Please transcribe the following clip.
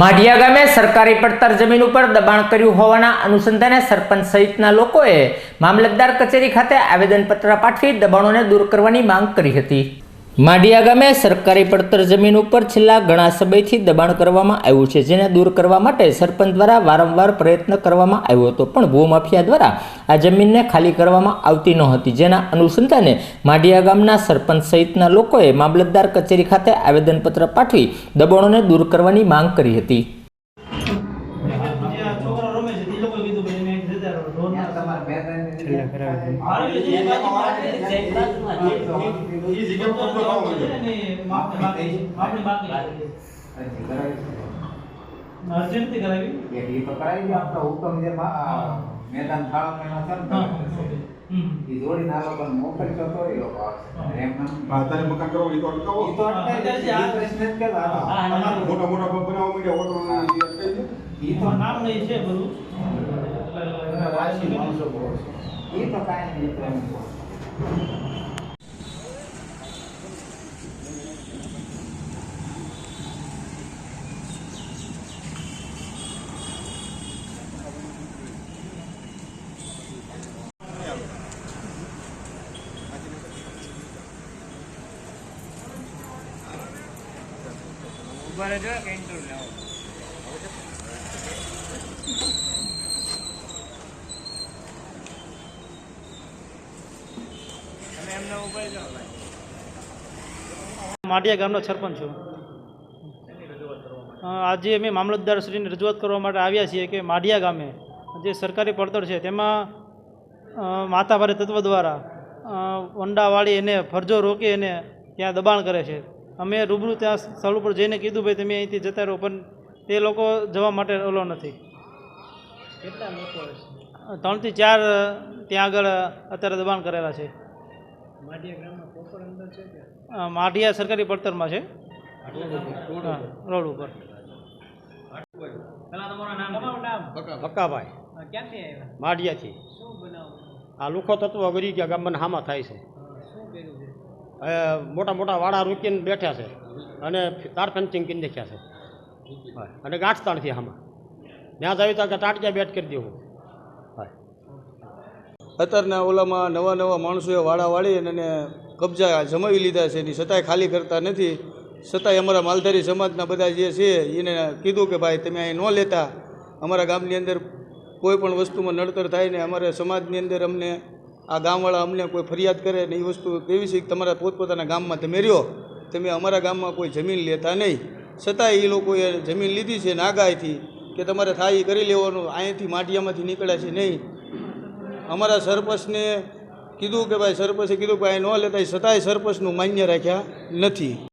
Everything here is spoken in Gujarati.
માઢિયા ગામે સરકારી પડતર જમીન ઉપર દબાણ કર્યું હોવાના અનુસંધાને સરપંચ સહિતના લોકોએ મામલતદાર કચેરી ખાતે આવેદનપત્ર પાઠવી દબાણોને દૂર કરવાની માંગ કરી હતી. માઢિયા ગામે સરકારી પડતર જમીન ઉપર છેલ્લા ઘણા સમયથી દબાણ કરવામાં આવ્યું છે, જેને દૂર કરવા માટે સરપંચ દ્વારા વારંવાર પ્રયત્ન કરવામાં આવ્યો હતો. પણ ભૂમાફિયા દ્વારા આ જમીનને ખાલી કરવામાં આવતી નહોતી, જેના અનુસંધાને માઢિયા ગામના સરપંચ સહિતના લોકોએ મામલતદાર કચેરી ખાતે આવેદનપત્ર પાઠવી દબાણોને દૂર કરવાની માંગ કરી હતી જે આ છોકરા રમે છે તે લોકો કીધું ભાઈ એને જતા રહો ઢોર ના તમારે તમારે મોટા મોટા બનાવવા માંડ્યા, નામ નહીં છે બધું. તમે વાંચી માણસો બહુ છે. ઈ તો કાંઈ નહીં, ઈ તો એમ કહો. માટિયા ગામનો સરપંચ છું. આજે અમે મામલતદારશ્રીને રજૂઆત કરવા માટે આવ્યા છીએ કે માઢિયા ગામે જે સરકારી પડતર છે તેમાં માતાભારે તત્વ દ્વારા વંડાવાળી એને ફરજો રોકી અને ત્યાં દબાણ કરે છે. અમે રૂબરૂ ત્યાં સ્થળ ઉપર જઈને કીધું ભાઈ તમે અહીંથી જતા રહો પણ તે લોકો જવા માટે ઓલો નથી. કેટલા લોકો ત્રણથી ચાર ત્યાં આગળ અત્યારે દબાણ કરેલા છે. માઢિયા સરકારી પડતરમાં છે. રોડ ઉપર. ભક્કાભાઈ માઢિયાથી. આ લુખો તત્વ ગરી ગયા ગામમાં હામાં થાય છે. મોટા મોટા વાડા રૂકીને બેઠા છે અને તાર ફેન્સિંગ કરીને દેખ્યા છે. અને ગાંઠતાણથી હામાં. ત્યાં જાવી તો કે ટાંટિયા બેટ કરી દેવું. અત્યારના ઓલામાં નવા નવા માણસોએ વાળા વાળી અને કબજા જમાવી લીધા છે. એની છતાંય ખાલી કરતા નથી. છતાંય અમારા માલધારી સમાજના બધા જે છે, એને કીધું કે ભાઈ, તમે અહીં ન લેતા. અમારા ગામની અંદર કોઈ પણ વસ્તુમાં નડતર થાય ને અમારા સમાજની અંદર અમને, આ ગામવાળા અમને કોઈ ફરિયાદ કરે ને એ વસ્તુ કેવી છે? તમારા પોતપોતાના ગામમાં તમે રહ્યો. તમે અમારા ગામમાં કોઈ જમીન લેતા નહીં. છતાંય એ લોકોએ જમીન લીધી છે નાગાયથી કે તમારે થાય એ કરી લેવાનું. અહીંયાથી માટિયામાંથી નીકળ્યા છે નહીં. અમારા સરપંચને કીધું કે ભાઈ સરપંચે કીધું કે ભાઈ ન લેતા છતાંય સરપંચનું માન્ય રાખ્યા નથી.